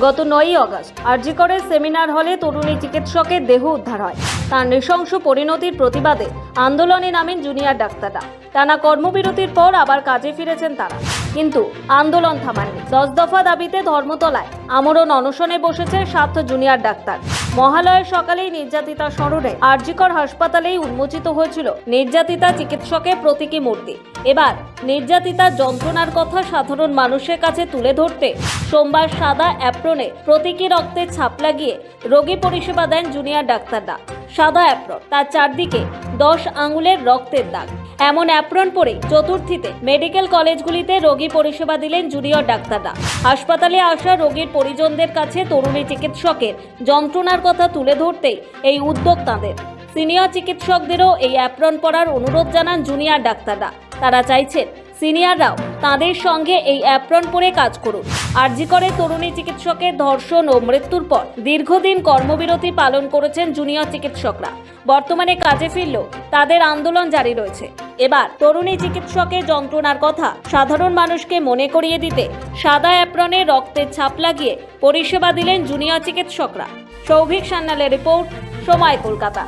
গত নয়ই অগস্ট আরজিকরের সেমিনার হলে তরুণী চিকিৎসকের দেহ উদ্ধার হয়। তার নৃশংস পরিণতির প্রতিবাদে আন্দোলনে নামেন জুনিয়র ডাক্তাররা। টানা কর্মবিরতির পর আবার কাজে ফিরেছেন তারা। কিন্তু আন্দোলন থামায়নি। দশ দফা দাবিতে ধর্মতলায় আমরণ অনশনে বসেছে সাত জুনিয়র ডাক্তার। মহালয়ের সকালেই নির্যাতিতা স্মরণে আরজিকর হাসপাতালেই উন্মোচিত হয়েছিল নির্যাতিতা চিকিৎসকের প্রতীকী মূর্তি। এবার নির্যাতিতা যন্ত্রণার কথা সাধারণ মানুষের কাছে তুলে ধরতে সোমবার সাদা অ্যাপ্রনে প্রতীকী রক্তের ছাপ লাগিয়ে রোগী পরিষেবা দেন জুনিয়র ডাক্তাররা। সাদা অ্যাপ্রন, তার চারদিকে দশ আঙুলের রক্তের দাগ। এমন অ্যাপ্রন পরে চতুর্থীতে মেডিকেল কলেজগুলিতে রোগী পরিষেবা দিলেন জুনিয়র ডাক্তাররা। হাসপাতালে আসা রোগীর পরিজনদের কাছে তরুণী চিকিৎসকের যন্ত্রণার কথা তুলে ধরতেই এই উদ্যোগ তাঁদের। সিনিয়র চিকিৎসকদেরও এই অ্যাপ্রন পরার অনুরোধ জানান জুনিয়র ডাক্তাররা। তারা চাইছেন সিনিয়ররাও তাদের সঙ্গে এই অ্যাপ্রন পরে কাজ করুন। আরজি করে তরুণী চিকিৎসকের ধর্ষণ ও মৃত্যুর পর দীর্ঘদিন কর্মবিরতি পালন করেছেন জুনিয়র চিকিৎসকরা। বর্তমানে কাজে ফিরলেও তাদের আন্দোলন জারি রয়েছে। এবার তরুণী চিকিৎসকের যন্ত্রণার কথা সাধারণ মানুষকে মনে করিয়ে দিতে সাদা অ্যাপ্রনে রক্তের ছাপ লাগিয়ে পরিষেবা দিলেন জুনিয়র চিকিৎসকরা। সৌভিক সান্যালের রিপোর্ট, সময় কলকাতা।